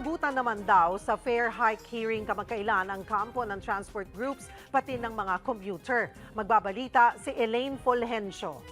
Sinagutan naman daw sa fair hike hearing kamakailan ang kampo ng transport groups pati ng mga commuter. Magbabalita si Elaine Fulgencio.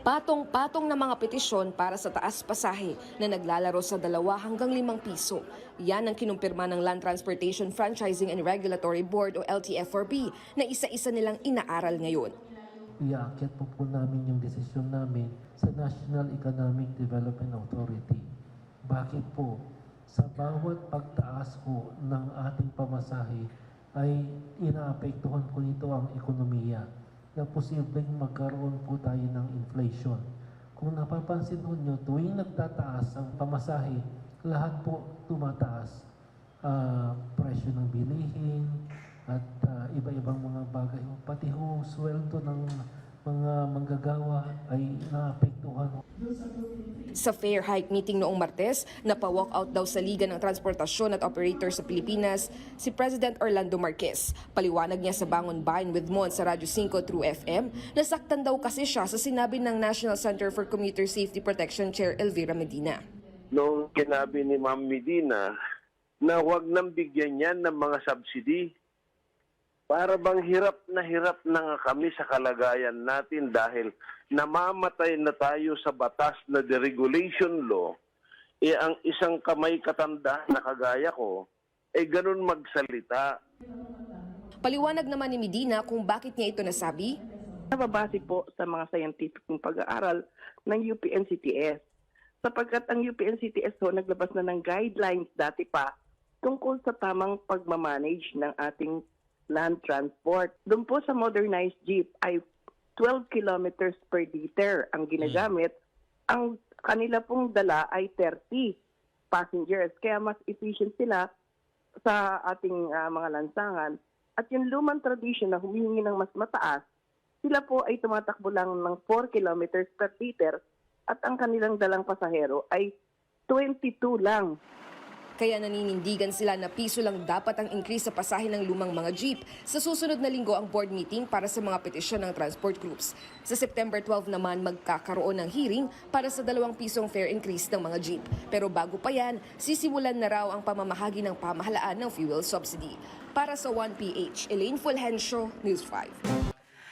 Patong-patong na mga petisyon para sa taas pasahe na naglalaro sa dalawa hanggang limang piso. Yan ang kinumpirma ng Land Transportation Franchising and Regulatory Board o LTFRB na isa-isa nilang inaaral ngayon. Iaakit po po namin yung desisyon namin sa National Economic Development Authority. Bakit po? Sa bawat pagtaas po ng ating pamasahe ay inaapektuhan po nito ang ekonomiya na posibleng magkaroon po tayo ng inflation. Kung napapansin po nyo, tuwing nagtataas ang pamasahe, lahat po tumataas. Ah, presyo ng bilihin at ah, iba-ibang mga bagay. Pati ho, sweldo ng mga manggagawa ay naapektuhan. Sa fair hike meeting noong Martes, napawalk out daw sa Liga ng Transportasyon at Operator sa Pilipinas si President Orlando Marquez. Paliwanag niya sa Bangon Bayan with Mon sa Radyo 5 through FM, nasaktan daw kasi siya sa sinabi ng National Center for Commuter Safety Protection Chair Elvira Medina. nung kinabi ni Ma'am Medina na huwag nang bigyan yan ng mga subsidy. Para bang hirap na hirap na nga kami sa kalagayan natin dahil namamatay na tayo sa batas na deregulation law, eh ang isang kamay katanda na kagaya ko, eh ganun magsalita. Paliwanag naman ni Medina kung bakit niya ito nasabi. nababase po sa mga scientific pag-aaral ng UPNCTS. Sapagkat ang UPNCTS ho naglabas na ng guidelines dati pa tungkol sa tamang pagmamanage ng ating land transport. Doon po sa modernized jeep ay 12 kilometers per liter ang ginagamit. Ang kanila pong dala ay 30 passengers. Kaya mas efficient sila sa ating ah, mga lansangan. At yung lumang tradition na humihingi ng mas mataas, sila po ay tumatakbo lang ng 4 kilometers per liter at ang kanilang dalang pasahero ay 22 lang. Kaya naninindigan sila na piso lang dapat ang increase sa pasahe ng lumang mga jeep. Sa susunod na linggo ang board meeting para sa mga petisyon ng transport groups. Sa September 12 naman magkakaroon ng hearing para sa dalawang pisong fare increase ng mga jeep. Pero bago pa yan, sisimulan na raw ang pamamahagi ng pamahalaan ng fuel subsidy. Para sa 1PH, Elaine Fulgencio, News 5.